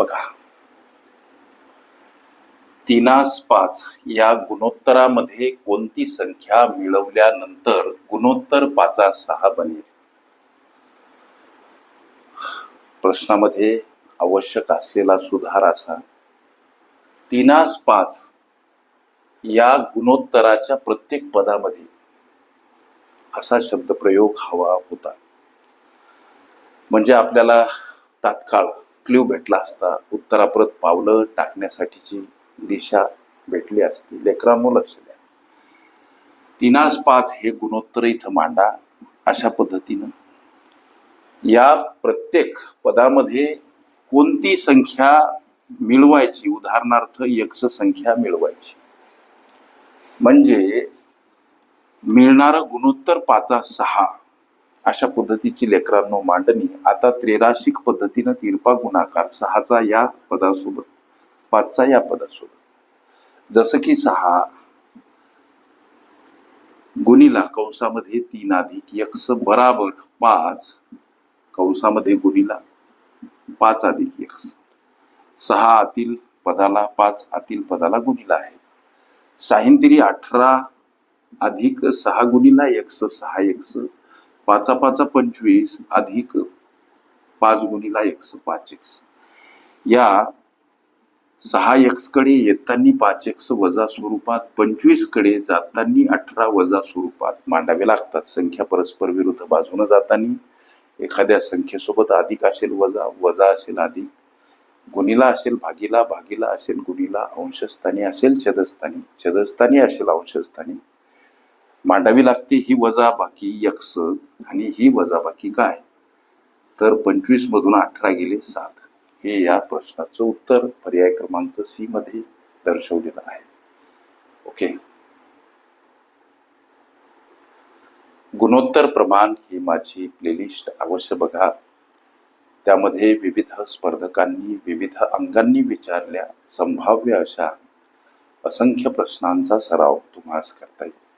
बघा. तीनास पाच या गुणोत्तरामध्ये कोणती संख्या मिळवल्यानंतर गुणोत्तर पाचा सहा बनेल? प्रश्नामध्ये आवश्यक असलेला सुधार असा. तीनास पाच या गुणोत्तराच्या प्रत्येक पदामध्ये असा शब्दप्रयोग हवा होता. म्हणजे आपल्याला तात्काळ क्ल्यू भेटला असता उत्तराप्रत पावलं टाकण्यासाठीची दिशा भेटली असती. लेकरांनो लक्ष द्या. तीनास पाच हे गुणोत्तर इथं मांडा अशा पद्धतीनं. या प्रत्येक पदामध्ये कोणती संख्या मिळवायची? उदाहरणार्थ यक्ष संख्या मिळवायची. म्हणजे मिळणारं गुणोत्तर पाचा सहा. अशा पद्धतीची लेकरांनो मांडणी आता त्रेराशिक पद्धतीनं तिरपा गुणाकार सहाचा या पदासोबत पाचचा या पदासोबत. जसं की सहा गुणीला कंसामध्ये तीन अधिक यक्स बराबर पाच कंसामध्ये गुणीला पाच अधिक यक्स. सहा आतील पदाला पाच आतील पदाला गुणिला आहे. साहिंत्री अठरा अधिक सहा गुणीला एक्स सहा एक्स पाचा पाचा पंचवीस अधिक पाच गुणीला एक्स पाच एक्स या सहा एक्सकडे येताना पाच एक्स वजा स्वरूपात पंचवीसकडे जाताना अठरा वजा स्वरूपात मांडावे लागतात. संख्या परस्पर विरुद्ध बाजूने जाताना एखाद्या संख्येसोबत अधिक असेल वजा वजा असेल अधिक गुणीला असेल भागीला भागीला असेल गुणीला अंशस्थानी असेल छदस्थानी छदस्थानी असेल अंशस्थानी. मांडावी लागते ही वजा बाकी यक्स आणि ही वजा बाकी काय? तर पंचवीस मधून अठरा गेले सात. हे या प्रश्नाचं उत्तर पर्याय क्रमांक सी मध्ये दर्शवलेलं आहे. ओके. गुणोत्तर प्रमाण ही माझी प्लेलिस्ट अवश्य बघा. त्यामध्ये विविध स्पर्धकांनी विविध अंगांनी विचारल्या संभाव्य अशा असंख्य प्रश्नांचा सराव तुम्हाला करता येईल.